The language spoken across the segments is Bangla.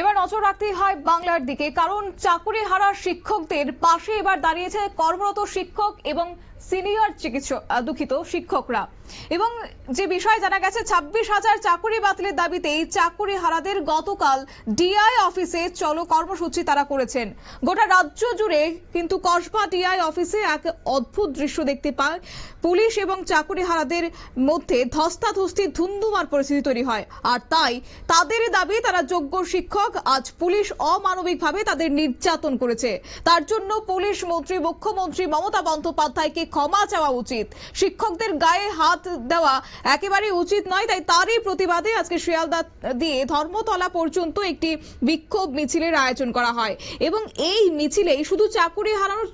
এবার নজর রাখতে হয় বাংলার দিকে, কারণ চাকুরি হারা শিক্ষকদের পাশে এবার দাঁড়িয়েছে কর্মরত শিক্ষক এবং সিনিয়র চিকিৎসক দুঃখিত শিক্ষকরা। এবং যে বিষয় জানা গেছে, ছাব্বিশ হাজার চাকুরি বাতিলের দাবিতে এই চাকুরি হারাদের গতকাল ডিআই অফিসে চলো কর্মসূচি তারা করেছেন। গোটা রাজ্য জুড়ে কিন্তু কসবা ডিআই অফিসে এক অদ্ভুত দৃশ্য দেখতে পায়। পুলিশ এবং চাকুরি হারাদের মধ্যে ধস্তাধস্তি, ধুন্ধুমার পরিস্থিতি তৈরি হয়। আর তাই তাদের দাবি, তারা যোগ্য শিক্ষক, আজ পুলিশ অমানবিকভাবে তাদের নির্যাতন করেছে। তার জন্য পুলিশ মন্ত্রী, মুখ্যমন্ত্রী মমতা বন্দ্যোপাধ্যায়কে ক্ষমা চাওয়া উচিত। শিক্ষকদের গায়ে হাত দেওয়া একেবারে উচিত নয়, তাই তারই প্রতিবাদে আজকে শিয়ালদা দিয়ে ধর্মতলা পর্যন্ত একটি বিক্ষোভ মিছিলের আয়োজন করা হয়। এবং এই মিছিলে শুধু চাকুরি হারানোর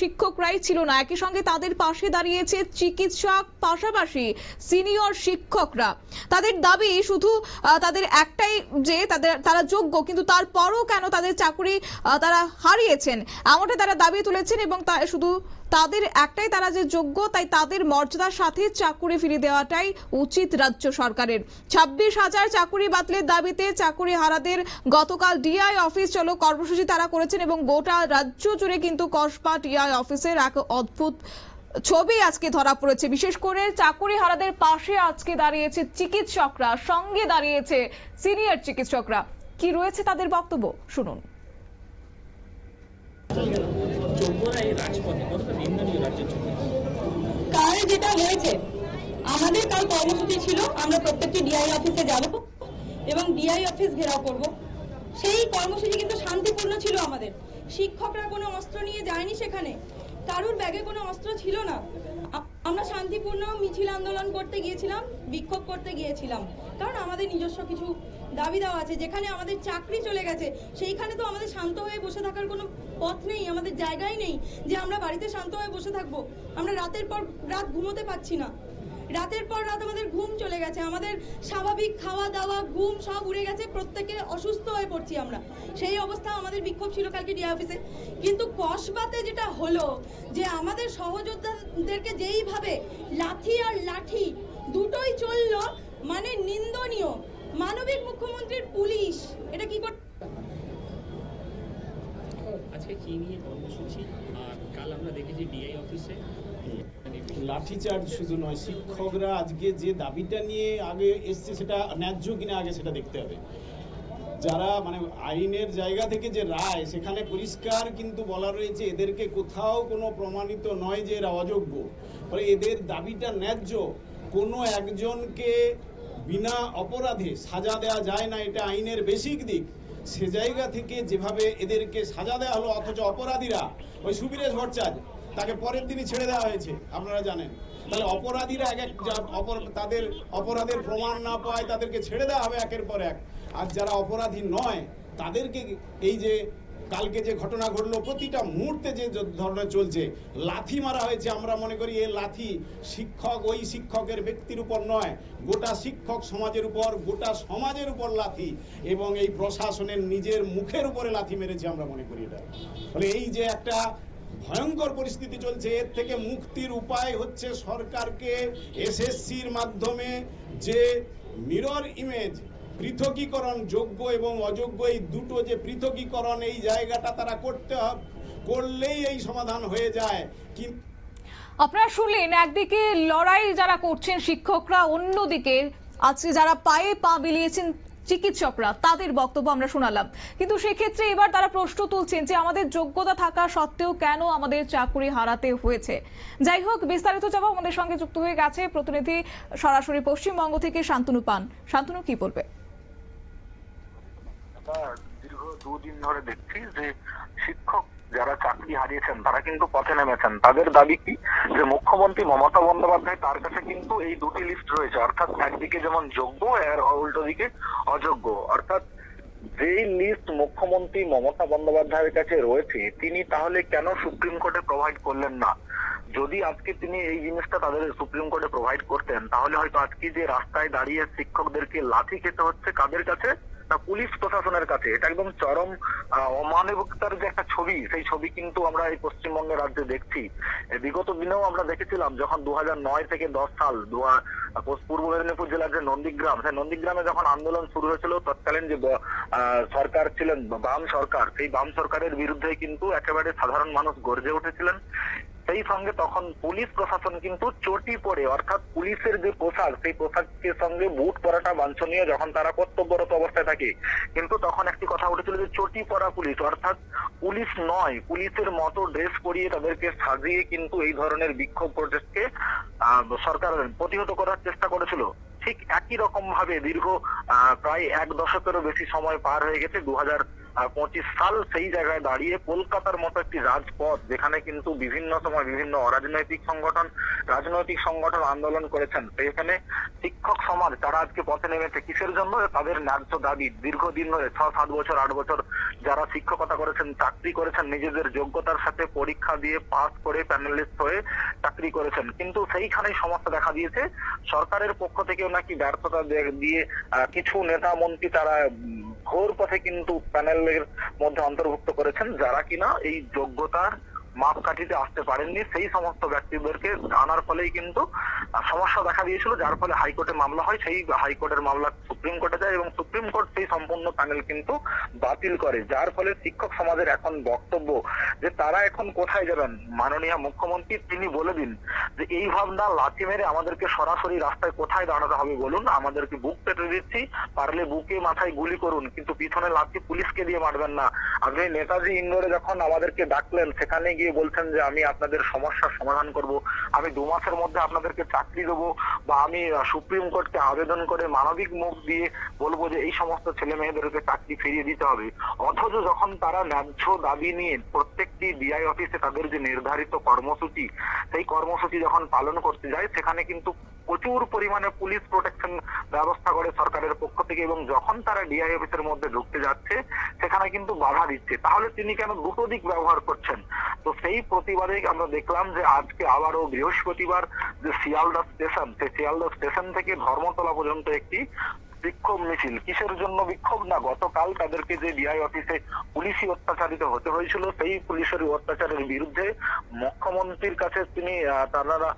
শিক্ষকরাই ছিল না, একই সঙ্গে তাদের পাশে দাঁড়িয়েছে চিকিৎসক, পাশাপাশি সিনিয়র শিক্ষকরা। তাদের দাবি শুধু তাদের একটাই যে, তাদের, তারা যোগ্য, কিন্তু তারপরও কেন তাদের চাকুরি তারা হারিয়েছেন, এমনটা তারা দাবি তুলেছেন এবং তা শুধু তাদের একটাই তারা যে যোগ্য, তাই তাদের মর্যাদার সাথে চাকুরি ফিরিয়ে দেওয়াটাই উচিত রাজ্য সরকারের। ছাব্বিশ হাজার চাকুরি বাতিলের দাবিতে চাকুরি হারাদের গতকাল ডিআই অফিস চলো কর্মসূচি তারা করেছেন এবং গোটা রাজ্য জুড়ে কিন্তু কসবা ডিআই অফিসের এক অদ্ভুত ছবি আজকে ধরা পড়েছে। বিশেষ করে চাকুরি হারাদের পাশে আজকে দাঁড়িয়েছে চিকিৎসকরা, সঙ্গে দাঁড়িয়েছে সিনিয়র চিকিৎসকরা। কি রয়েছে তাদের বক্তব্য? শুনুন যোগ্যরা এই রাজপথে কতটা নিন্দনীয় রাজ্যের জন্য কাল যেটা হয়েছে? আমাদের কাল কর্মসূচি ছিল, আমরা প্রত্যেকটি ডিআই অফিসে যাব এবং ডিআই অফিস ঘেরাও করব। সেই কর্মসূচি কিন্তু শান্তিপূর্ণ ছিল আমাদের। শিক্ষকরা কোনো অস্ত্র নিয়ে যায়নি সেখানে। কারুর ব্যাগে কোনো অস্ত্র ছিল না। আমরা শান্তিপূর্ণ মিছিল আন্দোলন করতে গিয়েছিলাম, বিক্ষোভ করতে গিয়েছিলাম। কারণ আমাদের নিজস্ব কিছু দাবি আছে, যেখানে আমাদের চাকরি চলে গেছে, সেইখানে তো আমাদের শান্ত হয়ে বসে থাকার কোনো পথ নেই, আমাদের জায়গাই নেই যে আমরা বাড়িতে শান্ত হয়ে বসে থাকব। আমরা রাতের পর রাত ঘুমোতে পারছি না। রাতের পর রাত আমাদের ঘুম চলে গেছে, আমাদের স্বাভাবিক খাওয়া দাওয়া, ঘুম সব উড়ে গেছে, প্রত্যেকে অসুস্থ হয়ে পড়ছি আমরা। সেই অবস্থা আমাদের বিক্ষোভ ছিল কালকে ডিআই অফিসে। কিন্তু কসবাতে যেটা হলো যে আমাদের সহযোদ্ধাদেরকে যেইভাবে লাথি আর লাঠি দুটোই চলল মানে নিন্দনীয়। মানবিক মুখ্যমন্ত্রীর পুলিশ। এটা কি করে আজকে কি নিয়ে কর্মসূচি? আর কাল আমরা দেখেছি ডিআই অফিসে লাঠিচার্জ শুধু নয় শিক্ষকরা আজকে যে দাবিটা নিয়ে আগে এসছে সেটা ন্যায্য কিনা আগে সেটা দেখতে হবে। যারা মানে আইনের জায়গা থেকে যে রায় সেখানে পরিষ্কার কিন্তু বলা রয়েছে এদেরকে কোথাও কোনো প্রমাণিত নয় যে এরা অযোগ্য। ফলে এদের দাবিটা ন্যায্য। কোনো একজনকে বিনা অপরাধে সাজা দেওয়া যায় না, এটা আইনের বেসিক দিক। সে জায়গা থেকে যেভাবে এদেরকে সাজা দেওয়া হলো, অথচ অপরাধীরা, ওই সুবীরেশ ভট্টাচার্য, তাকে পরের দিনই ছেড়ে দেওয়া হয়েছে, আপনারা জানেন। তাহলে অপরাধীরা এক এক তাদের অপরাধের প্রমাণ না পায়, তাদেরকে ছেড়ে দেওয়া হবে একের পর এক। আর যারা অপরাধী নয়, তাদেরকে এই যে কালকে যে ঘটনা ঘটলো, প্রতিটা মুহূর্তে যে ধরনের চলছে, লাথি মারা হয়েছে। আমরা মনে করি এই লাথি শিক্ষক, ওই শিক্ষকের ব্যক্তির উপর নয়, গোটা শিক্ষক সমাজের উপর, গোটা সমাজের উপর লাথি এবং এই প্রশাসনের নিজের মুখের উপরে লাথি মেরেছে আমরা মনে করি এটা। ফলে এই যে একটা ভয়ঙ্কর পরিস্থিতি চলছে, এর থেকে মুক্তির উপায় হচ্ছে সরকারকে এসএসসির মাধ্যমে যে মিরর ইমেজ পৃথকীকরণ যোগ্য এবং অযোগ্য, এই দুটো যে পৃথকীকরণ, এই জায়গাটা তারা করতে হবে, করলেই এই সমাধান হয়ে যায়। কিন্তু আপনারা শুনলেন, একদিকে লড়াই যারা করছেন শিক্ষকরা, অন্যদিকে আজকে যারা পায়ে পা বিলিয়েছেন চিকিৎসকরা, তাদের বক্তব্য আমরা শোনালাম। কিন্তু সেক্ষেত্রে এবার তারা প্রশ্ন তুলছেন যে আমাদের যোগ্যতা থাকা সত্ত্বেও কেন আমাদের চাকরি হারাতে হয়েছে? যাই হোক, বিস্তারিত যাব আমাদের সঙ্গে যুক্ত হয়ে গেছে প্রতিনিধি সরাসরি পশ্চিমবঙ্গ থেকে শান্তনু পান। শান্তনু, কি বলবে? আমরা দীর্ঘ দুদিন ধরে দেখছি যে শিক্ষক যারা চাকরি হারিয়েছেন, তারা কিন্তু পথে নেমেছেন। তাদের দাবি কি? যে মুখ্যমন্ত্রী মমতা বন্দ্যোপাধ্যায় তার কাছে কিন্তু এই দুটি লিস্ট রয়েছে। অর্থাৎ একদিকে যেমন যোগ্য, আর উল্টো দিকে অযোগ্য। অর্থাৎ যেই লিস্ট মুখ্যমন্ত্রী মমতা বন্দ্যোপাধ্যায়ের কাছে রয়েছে, তিনি তাহলে কেন সুপ্রিম কোর্টে প্রোভাইড করলেন না? যদি আজকে তিনি এই জিনিসটা তাদের সুপ্রিম কোর্টে প্রোভাইড করতেন, তাহলে হয়তো আজকে যে রাস্তায় দাঁড়িয়ে শিক্ষকদেরকে লাথি খেতে হচ্ছে কাদের কাছে? পুলিশ প্রশাসনের কাছে, এটা একদম চরম অমানবিকতার যে একটা ছবি, সেই ছবি কিন্তু আমরা এই পশ্চিমবঙ্গের রাজ্যে দেখছি। বিগত দিনেও আমরা দেখেছিলাম যখন দু নয় থেকে দশ সাল পূর্ব মেদিনীপুর জেলার যে নন্দীগ্রাম, সেই নন্দীগ্রামে যখন আন্দোলন শুরু হয়েছিল, তৎকালীন যে সরকার ছিলেন, বাম সরকার, সেই বাম সরকারের বিরুদ্ধে কিন্তু একেবারে সাধারণ মানুষ গর্জে উঠেছিলেন। সেই সঙ্গে তখন পুলিশ প্রশাসন কিন্তু চটি পরে অর্থাৎ পুলিশের যে পোশাক সেই পোশাকের সঙ্গে বুট পরাটা বাঞ্ছনীয় যখন তারা কর্তব্যরত অবস্থায় থাকে। কিন্তু তখন একটি কথা উঠেছিল যে চটি পরা পুলিশ অর্থাৎ পুলিশ নয় পুলিশের মতো ড্রেস পরিয়ে তাদেরকে সাজিয়ে কিন্তু এই ধরনের বিক্ষোভ আহ, সরকার প্রতিহত করার চেষ্টা করেছিল। ঠিক একই রকম ভাবে দীর্ঘ প্রায় এক দশকেরও বেশি সময় পার হয়ে গেছে দু হাজার হাজার পঁচিশ সাল সেই জায়গায় দাঁড়িয়ে কলকাতার মতো একটি রাজপথ, যেখানে কিন্তু বিভিন্ন সময় বিভিন্ন অরাজনৈতিক সংগঠন, রাজনৈতিক সংগঠন আন্দোলন করেছেন। সেখানে শিক্ষক সমাজ তারা আজকে পথে নেমেছে, কিসের জন্য? তাদের ন্যায্য দাবি, দীর্ঘদিন ধরে ছ, সাত বছর, আট বছর যারা শিক্ষকতা করেছেন, চাকরি করেছেন, নিজেদের যোগ্যতার সাথে পরীক্ষা দিয়ে পাস করে প্যানেলিস্ট হয়ে চাকরি করেছেন। কিন্তু সেইখানেই সমস্যা দেখা দিয়েছে। সরকারের পক্ষ থেকেও নাকি ব্যর্থতা দিয়ে কিছু নেতা মন্ত্রী তারা ঘোর পথে কিন্তু প্যানেলের মধ্যে অন্তর্ভুক্ত করেছেন যারা কিনা এই যোগ্যতার মাপকাঠিতে আসতে পারেননি। সেই সমস্ত ব্যক্তিদেরকে আনার ফলেই কিন্তু সমস্যা দেখা দিয়েছিল, যার ফলে হাইকোর্টে মামলা হয়। সেই হাইকোর্টের মামলা সুপ্রিম কোর্টে যায় এবং সুপ্রিম কোর্ট সেই সম্পূর্ণ প্যানেল কিন্তু বাতিল করে, যার ফলে শিক্ষক সমাজের এখন বক্তব্য যে তারা এখন কোথায় যাবেন? মাননীয় মুখ্যমন্ত্রী, তিনি বলে দিন যে এই ভাবনা লাথি মেরে আমাদেরকে সরাসরি রাস্তায় কোথায় দাঁড়াতে হবে বলুন। আমাদেরকে বুক পেতে দিচ্ছি, পারলে বুকে মাথায় গুলি করুন, কিন্তু পিছনে লাথি পুলিশকে দিয়ে মারবেন না। আপনি নেতাজি ইন্দোরে যখন আমাদেরকে ডাকলেন, সেখানে গিয়ে বলছেন যে আমি আপনাদের সমস্যার সমাধান করব, আমি দু মাসের মধ্যে আপনাদেরকে চাকরি দেবো বা আমি সুপ্রিম কোর্টকে আবেদন করে মানবিক মুখ দিয়ে বলব যে এই সমস্ত ছেলে মেয়েদেরকে চাকরি ফিরিয়ে দিতে হবে। অথচ যখন তারা ন্যায্য দাবি নিয়ে প্রত্যেকটি ডিআই অফিসে তাদের যে নির্ধারিত কর্মসূচি, সেই কর্মসূচি যখন পালন করতে যায়, সেখানে কিন্তু প্রচুর পরিমাণে পুলিশ প্রোটেকশন ব্যবস্থা করে সরকারের পক্ষ থেকে এবং যখন তারা ডিআই অফিসের মধ্যে ঢুকতে যাচ্ছে, সেখানে কিন্তু বাধা দিচ্ছে। তাহলে তিনি কেন দুটো দিক ব্যবহার করছেন? তো সেই প্রতিবাদে আমরা দেখলাম যে আজকে আবারও বৃহস্পতিবার যে শিয়ালদা স্টেশন, সেই শিয়ালদা স্টেশন থেকে ধর্মতলা পর্যন্ত একটি বিক্ষোভ মিছিল। কিসের জন্য বিক্ষোভ? না, গতকাল তাদেরকে যে ডিআই অফিসে পুলিশি অত্যাচারিত হতে হয়েছিল, সেই পুলিশের অত্যাচারের বিরুদ্ধে মুখ্যমন্ত্রীর কাছে তিনি তারা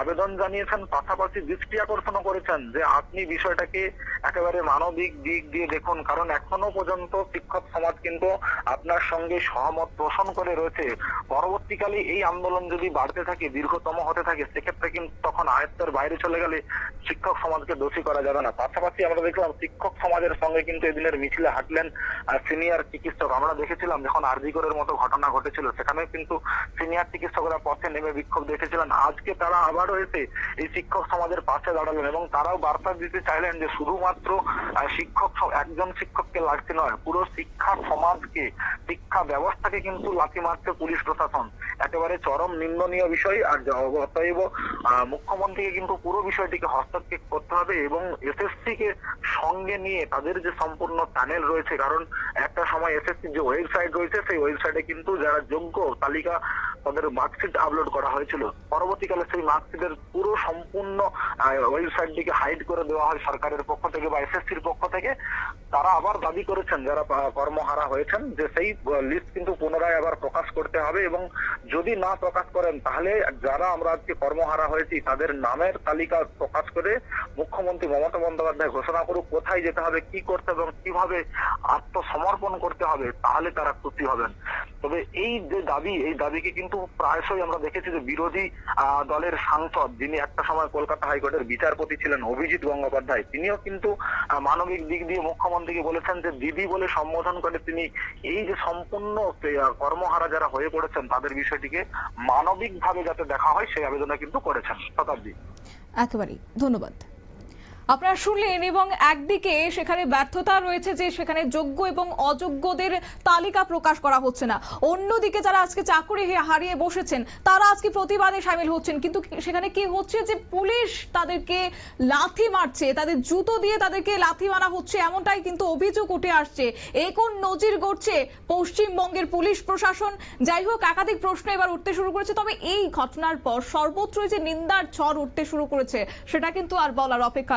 আবেদন জানিয়েছেন। পাশাপাশি দৃষ্টি আকর্ষণ করেছেন যে আপনি বিষয়টাকে একেবারে মানবিক দিক দিয়ে দেখুন, কারণ এখনও পর্যন্ত শিক্ষক সমাজ কিন্তু আপনার সঙ্গে সহমত পোষণ করে রয়েছে। পরবর্তীকালে এই আন্দোলন যদি বাড়তে থাকে, দীর্ঘতম হতে থাকে, সেক্ষেত্রে কিন্তু তখন আয়ত্তের বাইরে চলে গেলে শিক্ষক সমাজকে দোষী করা যাবে না। পাশাপাশি আমরা দেখলাম শিক্ষক সমাজের সঙ্গে কিন্তু এদিনের মিছিলে হাঁটলেন সিনিয়র চিকিৎসক। আমরা দেখেছিলাম যখন আরজিকরের মতো ঘটনা ঘটেছিল সেখানে কিন্তু সিনিয়র চিকিৎসকরা পথে নেমে বিক্ষোভ দেখেছিলেন। আজকে তারা আবারও এসে এই শিক্ষক সমাজের পাশে দাঁড়ালেন এবং তারাও বার্তা দিতে চাইলেন যে শুধুমাত্র শিক্ষক একজন শিক্ষককে লাগছে নয়, পুরো শিক্ষা সমাজকে, শিক্ষা ব্যবস্থাকে কিন্তু লাথি মারছে পুলিশ প্রশাসন। একেবারে চরম নিন্দনীয় বিষয়। আর অতএব মুখ্যমন্ত্রীকে কিন্তু পুরো বিষয়টিকে হস্তক্ষেপ করতে হবে এবং এসএসসি কে সঙ্গে নিয়ে তাদের যে সম্পূর্ণ প্যানেল রয়েছে, কারণ একটা সময় এসএসসি যে ওয়েবসাইট রয়েছে, সেই ওয়েবসাইটে কিন্তু যারা যোগ্য তালিকা তাদের মার্কশিট আপলোড করা হয়েছিল। পরবর্তীকালে সেই মার্কশিটের পুরো সম্পূর্ণ ওয়েবসাইটটিকে হাইড করে দেওয়া হয় সরকারের পক্ষ থেকে বা এসএসসির পক্ষ থেকে। তারা আবার দাবি করেছেন, যারা কর্মহারা হয়েছেন, যে সেই লিস্ট কিন্তু পুনরায় আবার প্রকাশ করতে হবে এবং যদি না প্রকাশ করেন, তাহলে যারা আমরা আজকে কর্মহারা হয়েছি, তাদের নামের তালিকা প্রকাশ করে মুখ্যমন্ত্রী মমতা বন্দ্যোপাধ্যায় ঘোষণা করুক কোথায় যেতে হবে, কি করতে হবে কীভাবে আত্মসমর্পণ করতে হবে, তাহলে তারা খুশি হবেন। তবে এই যে দাবি, এই দাবিকে কিন্তু প্রায়শই আমরা দেখেছি যে বিরোধী দলের সাংসদ, যিনি একটা সময় কলকাতা হাইকোর্টের বিচারপতি ছিলেন, অভিজিৎ গঙ্গোপাধ্যায়, তিনিও কিন্তু মানবিক দিক দিয়ে মুখ্যমন্ত্রীকে বলেছেন যে দিদি বলে সম্বোধন করে তিনি এই যে সম্পূর্ণ কর্মহারা যারা হয়ে পড়েছেন, তাদের বিষয়টিকে মানবিকভাবে যাতে দেখা হয় সেই আবেদনটা কিন্তু করেছেন শতাব্দী। একেবারেই। ধন্যবাদ। আপনারা শুনলেন এবং একদিকে সেখানে ব্যর্থতা রয়েছে যে সেখানে যোগ্য এবং অযোগ্যদের তালিকা প্রকাশ করা হচ্ছে না। অন্যদিকে যারা আজকে চাকরি হারিয়ে বসেছেন, তারা আজকে প্রতিবাদে সামিল হচ্ছেন। কিন্তু সেখানে কি হচ্ছে যে পুলিশ তাদেরকে লাথি মারছে, তাদের জুতো দিয়ে তাদেরকে লাথি মারা হচ্ছে এমনটাই কিন্তু অভিযোগ উঠে আসছে। এ কোন নজির গড়ছে পশ্চিমবঙ্গের পুলিশ প্রশাসন? যাই হোক, একাধিক প্রশ্ন এবার উঠতে শুরু করেছে, তবে এই ঘটনার পর সর্বত্রই যে নিন্দার ঝড় উঠতে শুরু করেছে, সেটা কিন্তু আর বলার অপেক্ষা